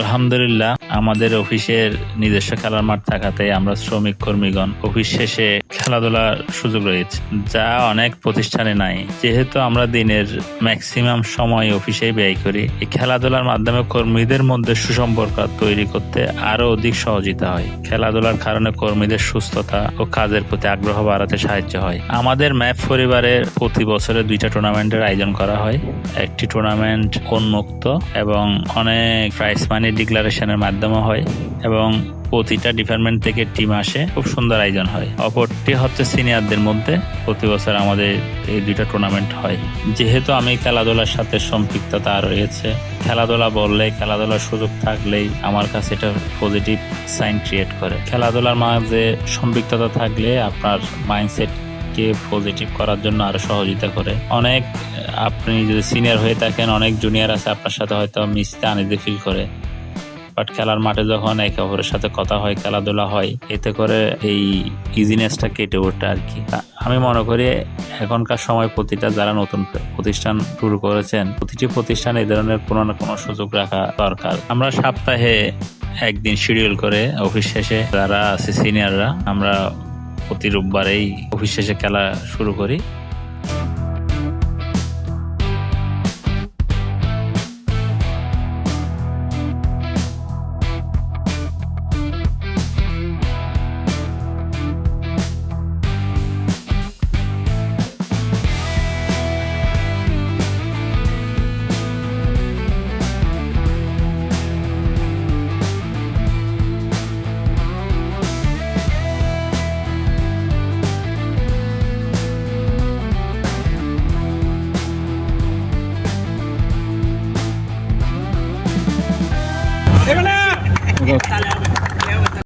আলহামদুলিল্লাহ আমাদের অফিসের নিজস্ব খেলার মাঠ থাকাতে আমরা শ্রমিক কর্মীগণ অফিস শেষে খেলাধুলার সুযোগ রয়েছে। যা অনেক প্রতিষ্ঠানে নাই। যেহেতু আমরা দিনের ম্যাক্সিমাম সময় অফিসেই ব্যয় করি, এই খেলাধুলার মাধ্যমে কর্মীদের মধ্যে সুসম্পর্ক তৈরি করতে আরও অধিক সহযোগিতা হয়। খেলাধুলার কারণে কর্মীদের সুস্থতা ও কাজের প্রতি আগ্রহ বাড়াতে সাহায্য হয়। আমাদের ম্যাপ পরিবারের প্রতি বছরে দুইটা টুর্নামেন্টের আয়োজন করা হয়। একটি টুর্নামেন্ট উন্মুক্ত এবং অনেক প্রাইজ মানি ডিক্লারেশনের মাধ্যমে হয় এবং প্রতিটা ডিপার্টমেন্ট থেকে টিম আসে, খুব সুন্দর আয়োজন হয়। অপরটি হচ্ছে সিনিয়রদের মধ্যে, প্রতি বছর আমাদের এই দুইটা টুর্নামেন্ট হয়। যেহেতু আমি খেলাধুলার সাথে সম্পৃক্ততা রয়েছে, খেলাধুলা বললে খেলাধুলার সুযোগ থাকলেই আমার কাছে এটা পজিটিভ সাইন ক্রিয়েট করে। খেলাধুলার মাঝে সম্পৃক্ততা থাকলে আপনার মাইন্ডসেট কে পজিটিভ করার জন্য আরও সহযোগিতা করে। অনেক, আপনি যদি সিনিয়র হয়ে থাকেন, অনেক জুনিয়র আছে আপনার সাথে হয়তো মিশতে আনিতে ফিল করে। বাট খেলার মাঠে যখন একে অপরের সাথে কথা হয়, খেলাধুলা হয়, এতে করে এই ইজিনেসটা কেটে ওঠে আর কি। আমি মনে করি এখনকার সময় প্রতিটা যারা নতুন প্রতিষ্ঠান শুরু করেছেন, প্রতিটি প্রতিষ্ঠান এই ধরনের কোনো না কোনো সুযোগ রাখা দরকার। আমরা সপ্তাহে একদিন শিডিউল করে অফিস শেষে যারা আছে সিনিয়ররা আমরা প্রতি রোববারেই অফিস শেষে খেলা শুরু করি। এখানে